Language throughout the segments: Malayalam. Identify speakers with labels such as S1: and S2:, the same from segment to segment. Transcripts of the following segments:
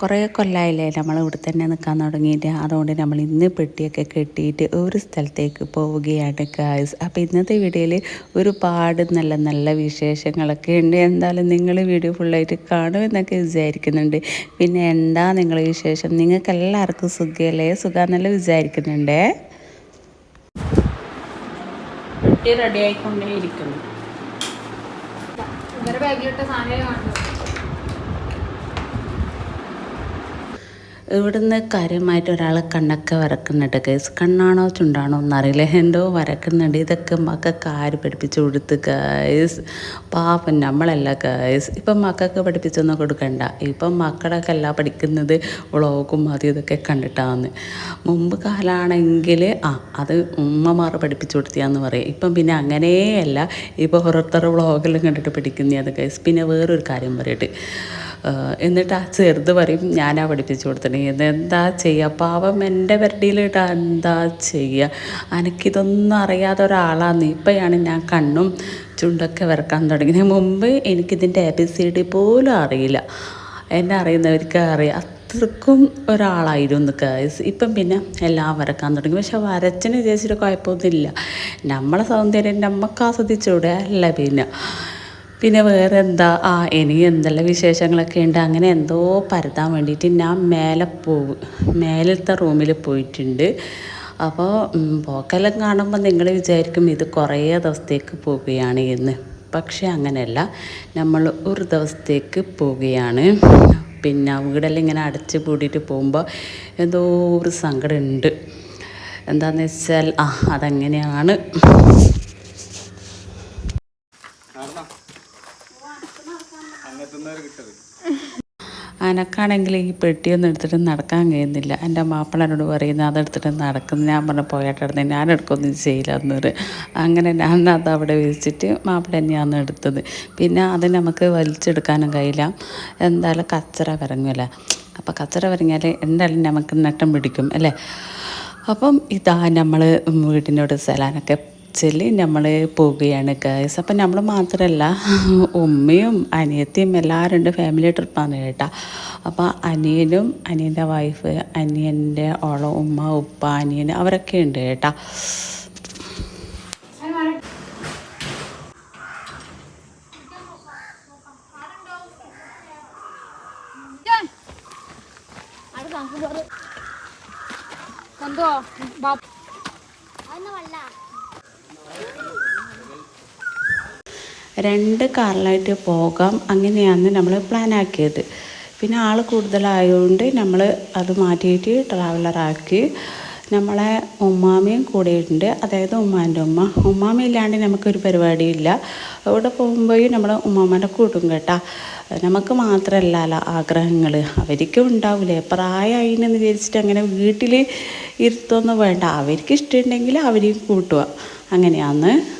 S1: കുറേ കൊല്ലമായില്ലേ നമ്മൾ ഇവിടെ തന്നെ നിൽക്കാൻ തുടങ്ങിയിട്ട്. അതുകൊണ്ട് നമ്മൾ ഇന്ന് പെട്ടിയൊക്കെ കെട്ടിയിട്ട് ഒരു സ്ഥലത്തേക്ക് പോവുകയാണ് കായ്സ് അപ്പോൾ ഇന്നത്തെ വീഡിയോയിൽ ഒരുപാട് നല്ല നല്ല വിശേഷങ്ങളൊക്കെ ഉണ്ട്. എന്തായാലും നിങ്ങൾ വീഡിയോ ഫുള്ളായിട്ട് കാണുമെന്നൊക്കെ വിചാരിക്കുന്നുണ്ട്. പിന്നെ എന്താ നിങ്ങളെ വിശേഷം? നിങ്ങൾക്ക് എല്ലാവർക്കും സുഖമല്ലേ? സുഖമെന്നല്ല വിചാരിക്കുന്നുണ്ടേ? പെട്ടി റെഡി ആയിക്കൊണ്ടേ ഇരിക്കുന്നു
S2: ഇവരെ ബാഗിലിട്ട സാധനമേ
S1: ഇവിടുന്ന് കാര്യമായിട്ട് ഒരാൾ കണ്ണൊക്കെ വരക്കുന്നുണ്ട് ഗൈസ് കണ്ണാണോ ചുണ്ടാണോ എന്നറിയില്ല. എന്തോ വരക്കുന്നുണ്ട്. ഇതൊക്കെ മക്കൾക്ക് ആര് പഠിപ്പിച്ചു കൊടുത്ത് ഗൈസ് പാപ്പം നമ്മളല്ല ഗൈസ് ഇപ്പം മക്കൾക്ക് പഠിപ്പിച്ചൊന്നും കൊടുക്കണ്ട. ഇപ്പം മക്കളൊക്കെ അല്ല പഠിക്കുന്നത്. വ്ളോഗും അത് ഇതൊക്കെ കണ്ടിട്ടാന്ന് മുമ്പ് കാലാണെങ്കിൽ ആ അത് ഉമ്മമാർ പഠിപ്പിച്ചു കൊടുത്തിയാന്ന് പറയും. ഇപ്പം പിന്നെ അങ്ങനെയല്ല. ഇപ്പോൾ ഓരോരുത്തരുടെ വ്ളോഗെല്ലാം കണ്ടിട്ട് പഠിക്കുന്നതാണ് ഗൈസ് പിന്നെ വേറൊരു കാര്യം പറയട്ടെ. എന്നിട്ട് ആ ചെറുത് പറയും ഞാനാ പഠിപ്പിച്ചു കൊടുത്തത്. എന്താ ചെയ്യുക പാവം എന്റെ വരടിയിലിട്ട് എന്താ ചെയ്യുക എനിക്കിതൊന്നും അറിയാത്ത ഒരാളാണ് ഇപ്പോഴാണ് ഞാൻ കണ്ണും ചുണ്ടൊക്കെ വരക്കാൻ തുടങ്ങിയത്. മുമ്പ് എനിക്കിതിന്റെ എ പോലും അറിയില്ല. എന്നെ അറിയുന്നവർക്ക് അറിയാം. അത്രക്കും ഒരാളായിരുന്നു ഗൈസ് ഇപ്പം പിന്നെ എല്ലാം വരക്കാൻ തുടങ്ങി. പക്ഷെ വരച്ചിന് വിചാരിച്ചിട്ട് കുഴപ്പമൊന്നുമില്ല. നമ്മളെ സൗന്ദര്യം നമുക്ക് ആസ്വദിച്ചൂടെ അല്ല പിന്നെ. പിന്നെ വേറെ എന്താ ആ ഇനി എന്തെല്ലാം വിശേഷങ്ങളൊക്കെ ഉണ്ട്. അങ്ങനെ എന്തോ പരത്താൻ വേണ്ടിയിട്ട് ഞാൻ മേലെ പോകും മേലത്തെ റൂമിൽ പോയിട്ടുണ്ട്. അപ്പോൾ പോക്കെല്ലാം കാണുമ്പോൾ നിങ്ങൾ വിചാരിക്കും ഇത് കുറേ ദിവസത്തേക്ക് പോവുകയാണ് എന്ന്. പക്ഷേ അങ്ങനെയല്ല. നമ്മൾ ഒരു ദിവസത്തേക്ക് പോവുകയാണ്. പിന്നെ വീടെല്ലാം ഇങ്ങനെ അടച്ച് പൂട്ടിയിട്ട് പോകുമ്പോൾ എന്തോ ഒരു സങ്കടമുണ്ട്. എന്താണെന്ന് വെച്ചാൽ ആ അതങ്ങനെയാണ്? അനക്കാണെങ്കിൽ ഈ പെട്ടിയൊന്നും എടുത്തിട്ട് നടക്കാൻ കഴിയുന്നില്ല. എന്റെ മാപ്പിളനോട് പറയുന്നത് അതെടുത്തിട്ട് നടക്കുന്നു. ഞാൻ പറഞ്ഞ പോയാട്ടെടുത്ത് ഞാൻ എടുക്കൊന്നും ചെയ്യില്ല അങ്ങനെ ഞാൻ അത് അവിടെ വെച്ചിട്ട് മാപ്പിള തന്നെയാണ് എടുത്തത്. പിന്നെ അത് നമുക്ക് വലിച്ചെടുക്കാനും കഴിയില്ല. എന്തായാലും കച്ചറ വരങ്ങുമല്ലേ അപ്പോൾ കച്ചറ വരങ്ങിയാൽ എന്തായാലും നമുക്ക് നട്ടം പിടിക്കും അല്ലേ? അപ്പം ഇതാ നമ്മൾ വീടിനോട് സലാനൊക്കെ ചെല്ലി നമ്മൾ പോവുകയാണ് ഗൈസ് അപ്പം നമ്മൾ മാത്രമല്ല ഉമ്മയും അനിയത്തിയും എല്ലാവരും ഉണ്ട് ഫാമിലി ട്രിപ്പാണ് കേട്ടോ. അപ്പോൾ അനിയനും അനിയന്റെ വൈഫ് അനിയന്റെ ഓള ഉമ്മ ഉപ്പ അനിയൻ അവരൊക്കെ ഉണ്ട് കേട്ടോ.
S2: എന്തോ ബാ-
S1: രണ്ട് കാറിലായിട്ട് പോകാം. അങ്ങനെയാണ് നമ്മൾ പ്ലാൻ ആക്കിയത്. പിന്നെ ആൾ കൂടുതലായതുകൊണ്ട് നമ്മൾ അത് മാറ്റിയിട്ട് ട്രാവലറാക്കി നമ്മളെ ഉമ്മാമയും കൂടെയുണ്ട്. അതായത് ഉമ്മാന്റെ ഉമ്മ. ഉമ്മാമ ഇല്ലാണ്ട് നമുക്കൊരു പരിപാടിയില്ല. അവിടെ പോകുമ്പോഴും നമ്മൾ ഉമ്മാമ്മേന്റെ കൂട്ടും കേട്ടാ. നമുക്ക് മാത്രമല്ല ആഗ്രഹങ്ങൾ അവർക്കും ഉണ്ടാവില്ലേ? പ്രായമായിന്ന് വിചാരിച്ചിട്ട് അങ്ങനെ വീട്ടിൽ ഇരുത്തൊന്നും വേണ്ട. അവർക്ക് ഇഷ്ടമുണ്ടെങ്കിൽ അവരെയും കൂട്ടുക. അങ്ങനെയാണ്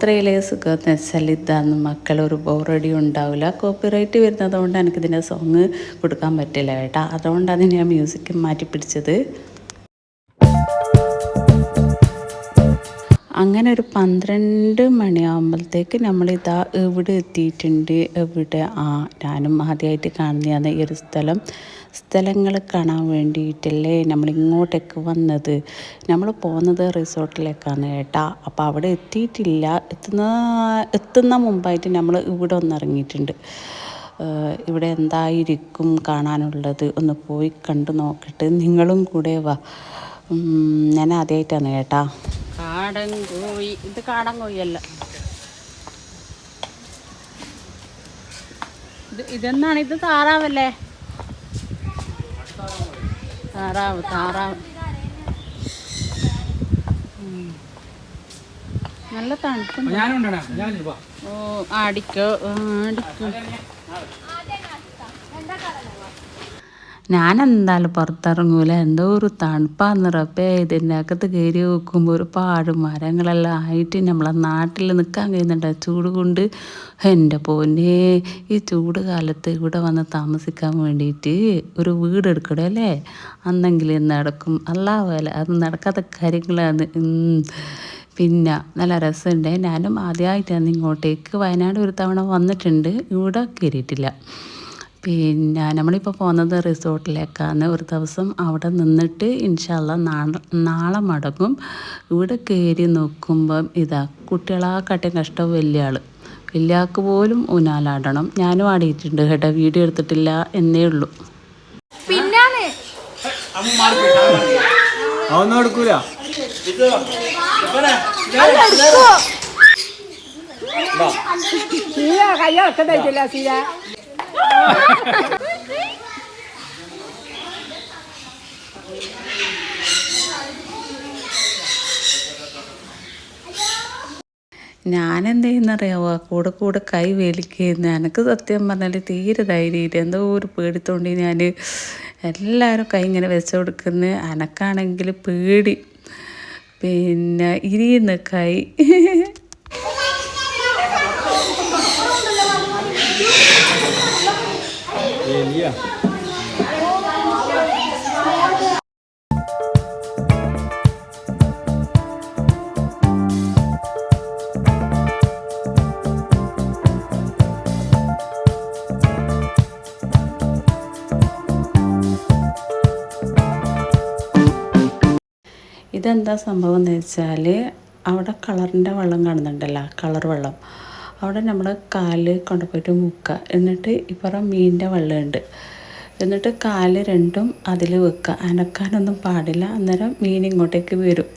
S1: യാത്രയിലെ സുഖം? എന്ന് വെച്ചാൽ ഇതാന്ന് മക്കൾ ഒരു ബോറടി ഉണ്ടാവില്ല. കോപ്പിറൈറ്റ് വരുന്നത് കൊണ്ട് എനിക്കിതിന്റെ സോങ് കൊടുക്കാൻ പറ്റില്ല കേട്ടോ. അതുകൊണ്ടാണ് ഞാൻ മ്യൂസിക് മാറ്റി പിടിച്ചത് അങ്ങനെ ഒരു പന്ത്രണ്ട് മണിയാകുമ്പോഴത്തേക്ക് നമ്മളിതാ ഇവിടെ എത്തിയിട്ടുണ്ട്? ഇവിടെ ആ ഞാനും ആദ്യമായിട്ട് കാണുന്നതാണ് ഈ ഒരു സ്ഥലം. സ്ഥലങ്ങൾ കാണാൻ വേണ്ടിയിട്ടല്ലേ നമ്മൾ ഇങ്ങോട്ടേക്ക് വന്നത്? നമ്മൾ പോകുന്നത് റിസോർട്ടിലേക്കാണ് കേട്ടാ. അപ്പോൾ അവിടെ എത്തിയിട്ടില്ല. എത്തുന്ന എത്തുന്ന മുമ്പായിട്ട് നമ്മൾ ഇവിടെ ഒന്ന് ഇറങ്ങിയിട്ടുണ്ട് ഇവിടെ എന്തായിരിക്കും കാണാനുള്ളത്? ഒന്ന് പോയി കണ്ടു നോക്കട്ടെ. നിങ്ങളും കൂടെ വാ. ഞാൻ ആദ്യമായിട്ടാണ് കേട്ടാ. കാടൻ കോഴി ഇത് കാടൻ കോഴിയല്ല ഇത് ഇതെന്നാണ്? ഇത് താറാവല്ലേ? താറാവ് താറാവ്. നല്ല
S3: തണുപ്പ്
S1: ഓ ആടിക്കോ ആടിക്കോ ഞാൻ എന്തായാലും പുറത്തിറങ്ങൂല. എന്തോ ഒരു തണുപ്പാന്ന് റബ്ബേ. ഇതിന്റെ അകത്ത് കയറി വെക്കുമ്പോൾ ഒരു പാട്. മരങ്ങളെല്ലാം ആയിട്ട് നമ്മളെ നാട്ടിൽ നിൽക്കാൻ കഴിയുന്നുണ്ട്. ചൂട് കൊണ്ട് എന്റെ പോന്നെ ഈ ചൂട് കാലത്ത് ഇവിടെ വന്ന് താമസിക്കാൻ വേണ്ടിയിട്ട് ഒരു വീട് എടുക്കണേ അല്ലേ? അന്നെങ്കിലും നടക്കും. അല്ലാവല്ല അത് നടക്കാത്ത കാര്യങ്ങളാണ്. പിന്നെ നല്ല രസമുണ്ട്. ഞാനും ആദ്യമായിട്ടാണ് ഇങ്ങോട്ടേക്ക്. വയനാട് ഒരു തവണ വന്നിട്ടുണ്ട്. ഇവിടെ കയറിയിട്ടില്ല. പിന്നെ നമ്മളിപ്പോൾ പോകുന്നത് റിസോർട്ടിലേക്കാണ്. ഒരു ദിവസം അവിടെ നിന്നിട്ട് ഇൻഷാല്ല നാളെ നാളെ മടങ്ങും. ഇവിടെ കയറി നോക്കുമ്പം ഇതാ കുട്ടികളാക്കാട്ടും കഷ്ടം വലിയ ആൾ വലിയ ആൾക്ക് പോലും ഊനാലാടണം ഞാനും ആടിയിട്ടുണ്ട്. കേട്ടോ വീഡിയോ എടുത്തിട്ടില്ല എന്നേ ഉള്ളൂ.
S2: പിന്നാണ്.
S4: സീര കയ്യൊക്കെ തയ്ച്ചില്ല സീര
S1: ഞാൻ എന്ത് ചെയ്യുന്നറിയാവോ കൂടെ കൂടെ കൈ വേലിക്കുന്നു എനിക്ക് സത്യം പറഞ്ഞാൽ തീരെ ധൈര്യമില്ല എന്തോ ഒരു പേടിത്തോണ്ടി ഞാൻ എല്ലാവരും കൈ ഇങ്ങനെ വെച്ച് കൊടുക്കുന്നു എനക്കാണെങ്കിൽ പേടി. പിന്നെ ഇരിയുന്ന കൈ.
S3: എലിയ
S1: ഇതെന്താ സംഭവം എന്ന് വെച്ചാൽ അവിടെ കളറിന്റെ വെള്ളം കാണുന്നുണ്ടല്ലോ കളർ വെള്ളം. അവിടെ നമ്മൾ കാൽ കൊണ്ടുപോയിട്ട് മുക്കുക എന്നിട്ട് ഇപ്പുറം മീനിന്റെ വെള്ളമുണ്ട് എന്നിട്ട് കാൽ രണ്ടും അതിൽ വെക്കുക അനക്കാനൊന്നും പാടില്ല. അന്നേരം മീൻ ഇങ്ങോട്ടേക്ക് വരും.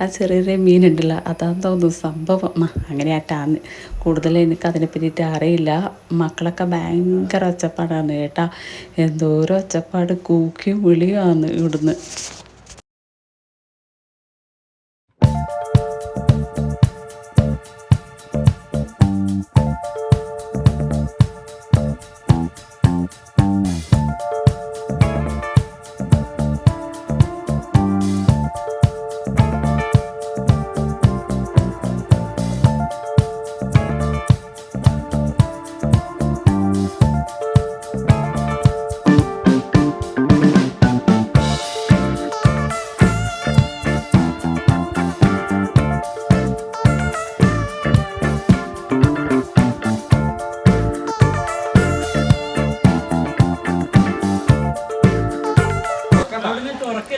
S1: ആ ചെറിയ ചെറിയ മീനുണ്ടല്ലോ. അതാന്ന് തോന്നുന്നു സംഭവം. ആ, അങ്ങനെയായിട്ടാണ് കൂടുതൽ എനിക്ക് അതിനെ പറ്റിയിട്ട് അറിയില്ല. മക്കളൊക്കെ ഭയങ്കര ഒച്ചപ്പാടാണ് കേട്ടാ. എന്തോരം ഒച്ചപ്പാട്. കൂക്കിയും വിളിയുമാണ് ഇവിടുന്ന്.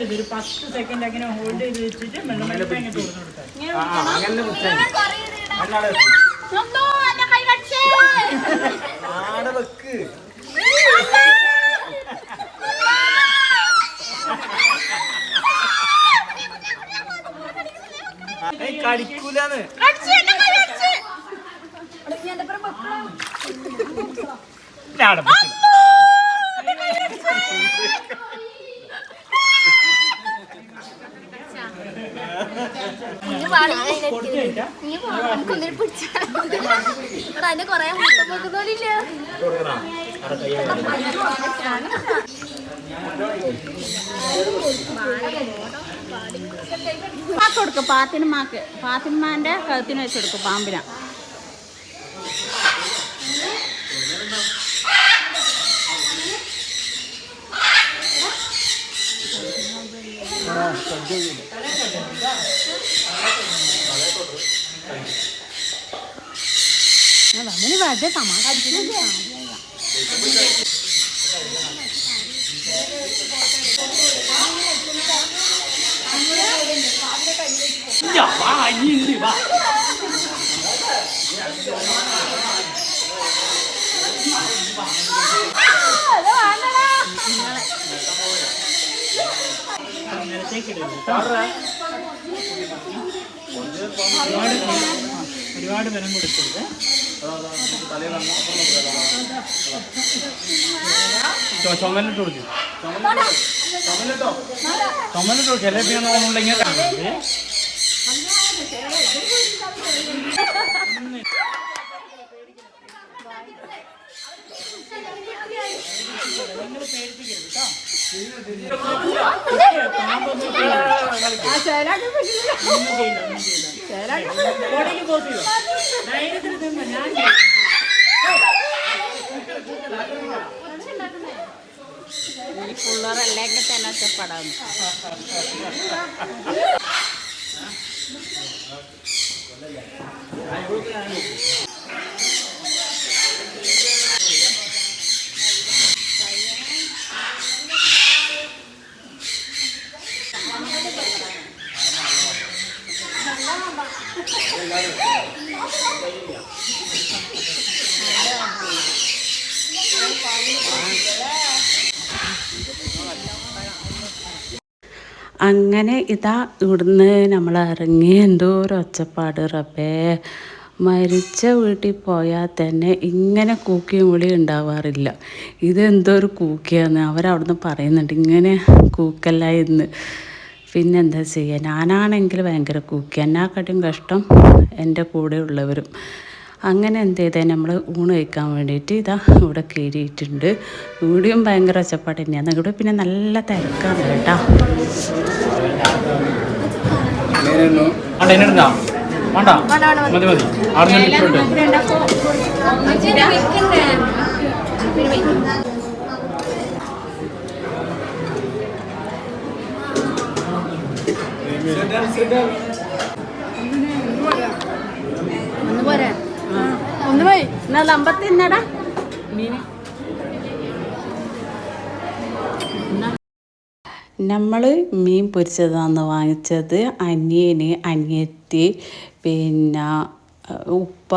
S5: തുറക്കരുത് ഒരു പത്ത് സെക്കൻഡ് അങ്ങനെ ഹോൾഡ് ചെയ്ത് വെച്ചിട്ട് മെല്ലെ മെല്ലെ അങ്ങ് തുറന്നു കൊടുക്കാം.
S3: അങ്ങനെ ആടെ വെക്ക്. ഏയ് കടിക്കൂലാന്ന്.
S5: ഞാടെ പറ്റില്ല. കൊടുത്തു കഴിഞ്ഞാ
S2: അതിന്റെ കൊറേ
S1: മാക്ക്. കൊടുക്കും പാത്തിനുമാക്ക് പാത്തിന്മാന്റെ കഴുത്തിന് വെച്ച് കൊടുക്കും പാമ്പിന. അതിന് വെറുതെ തമാശ
S5: ഒരുപാട് ബലം കൊടുക്കരുത് ചുമലിട്ട് കൊടുക്കും. ചുമലിട്ട് കൊടുക്കും. ചില പിന്നെ കാണുന്നുണ്ടെങ്കിൽ നിങ്ങൾ പേടിപ്പിക്കരുത് കേട്ടോ പാമ്പൊന്നും ചെയ്യില്ല.
S4: ആ ചേരാക്ക്
S1: ഈ പിള്ളേരല്ലെങ്കിൽ തന്നെ ഒറ്റപ്പെടാം അങ്ങനെ ഇതാ ഇവിടുന്ന് നമ്മൾ ഇറങ്ങി. എന്തോ ഒരു ഒച്ചപ്പാട്. റബ്ബേ മരിച്ച വീട്ടിൽ പോയാൽ തന്നെ ഇങ്ങനെ കൂക്കിയും വിളി ഉണ്ടാവാറില്ല. ഇതെന്തോ ഒരു കൂക്കിയാന്ന് അവരവിടുന്ന് പറയുന്നുണ്ട്. ഇങ്ങനെ കൂക്കല്ല എന്ന് പിന്നെന്താ ചെയ്യുക ഞാനാണെങ്കിൽ ഭയങ്കര കുക്ക്. എന്നാക്കാട്ടും കഷ്ടം എന്റെ കൂടെ ഉള്ളവരും. അങ്ങനെ എന്ത് ചെയ്തേ? നമ്മൾ ഊണ് കഴിക്കാൻ വേണ്ടിയിട്ട് ഇതാ ഇവിടെ കയറിയിട്ടുണ്ട്. ഇവിടെയും ഭയങ്കര ഒച്ചപ്പാട് തന്നെയാണ് ഇവിടെ പിന്നെ നല്ല തിരക്കാണ് കേട്ടോ.
S3: മതി മതി
S2: ഒന്ന് പോരാ.
S1: ഒന്ന് പോയി. എന്നാ ലമ്പത്തിന്നടാ നമ്മൾ മീൻ പൊരിച്ചതാണ് വാങ്ങിച്ചത് അനിയന് അനിയത്തി പിന്നെ ഉപ്പ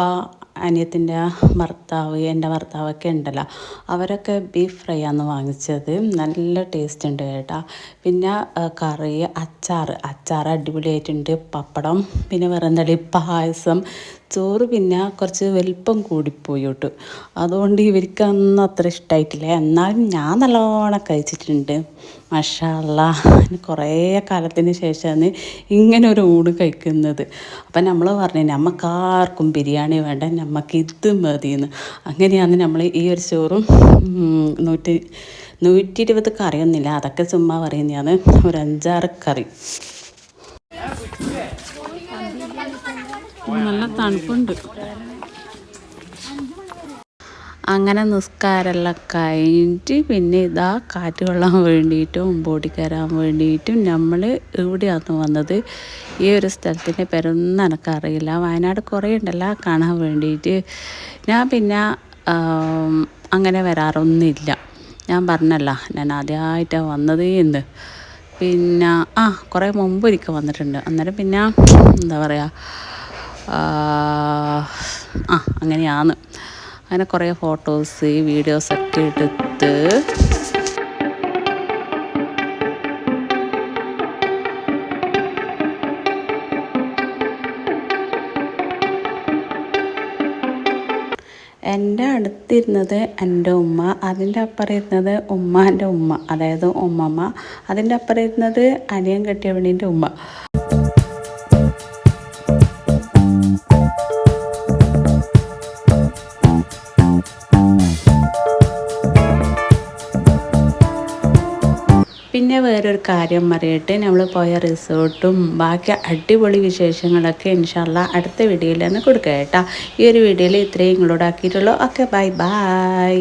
S1: അനിയത്തിന്റെ ഭർത്താവ് എന്റെ ഭർത്താവൊക്കെ ഉണ്ടല്ലോ. അവരൊക്കെ ബീഫ് ഫ്രൈ ആണ് വാങ്ങിച്ചത്. നല്ല ടേസ്റ്റ് ഉണ്ട് കേട്ടോ. പിന്നെ കറി അച്ചാർ അച്ചാർ അടിപൊളിയായിട്ടുണ്ട്. പപ്പടം പിന്നെ വേറെ എന്താ പായസം. ചോറ് പിന്നെ കുറച്ച് വലിപ്പം കൂടിപ്പോയി കേട്ടു അതുകൊണ്ട് ഇവർക്കൊന്നും അത്ര ഇഷ്ടമായിട്ടില്ല എന്നാലും ഞാൻ നല്ലോണം കഴിച്ചിട്ടുണ്ട്. മഷാല്ല കുറേ കാലത്തിന് ശേഷമാണ് ഇങ്ങനെ ഒരു ഊണ് കഴിക്കുന്നത്. അപ്പം നമ്മൾ പറഞ്ഞു നമുക്കാർക്കും ബിരിയാണി വേണ്ട നമുക്ക് ഇത് മതിയെന്ന്. അങ്ങനെയാണ് നമ്മൾ ഈ ഒരു ചോറും നൂറ്റി നൂറ്റി ഇരുപത് കറിയൊന്നുമില്ല. അതൊക്കെ ചുമ്മാ പറയുന്നതാണ്. ഒരു അഞ്ചാറ് കറി. നല്ല തണുപ്പുണ്ട്. അങ്ങനെ നിസ്കാരമെല്ലാം കഴിഞ്ഞിട്ട് പിന്നെ ഇതാ കാറ്റ് കൊള്ളാൻ വേണ്ടിയിട്ടും ബോഡി കയറാൻ വേണ്ടിയിട്ടും നമ്മൾ ഇവിടെയാണ് വന്നത്? ഈ ഒരു സ്ഥലത്തിന്റെ പേരൊന്നും എനിക്കറിയില്ല. വയനാട് കുറേ ഉണ്ടല്ലോ കാണാൻ വേണ്ടിയിട്ട്. ഞാൻ പിന്നെ അങ്ങനെ വരാറൊന്നുമില്ല. ഞാൻ പറഞ്ഞല്ല ഞാൻ ആദ്യമായിട്ടാണ് വന്നത് എന്ന്. പിന്നെ ആ കുറേ മുമ്പ് ഒരിക്കൽ വന്നിട്ടുണ്ട്. അന്നേരം പിന്നെ എന്താ പറയുക ആ അങ്ങനെയാണ്. അങ്ങനെ കുറേ ഫോട്ടോസ് വീഡിയോസൊക്കെ എടുത്ത്. എന്റെ അടുത്തിരുന്നത് എന്റെ ഉമ്മ അതിന്റെ അപ്പുറം ഇരുന്നത് ഉമ്മാന്റെ ഉമ്മ അതായത് ഉമ്മമ്മ. അതിന്റെ അപ്പുറം ഇരുന്നത് അനിയൻ കെട്ടിയവണീന്റെ ഉമ്മ. പിന്നെ വേറൊരു കാര്യം പറയട്ടെ. നമ്മൾ പോയ റിസോർട്ടും ബാക്കി അടിപൊളി വിശേഷങ്ങളൊക്കെ ഇൻഷാല്ല അടുത്ത വീഡിയോയിൽ തന്നെ കൊടുക്കുക കേട്ടോ. ഈ ഒരു വീഡിയോയിൽ ഇത്രയും ഇങ്ങളോട് ആക്കിയിട്ടുള്ളൂ. Okay bye bye.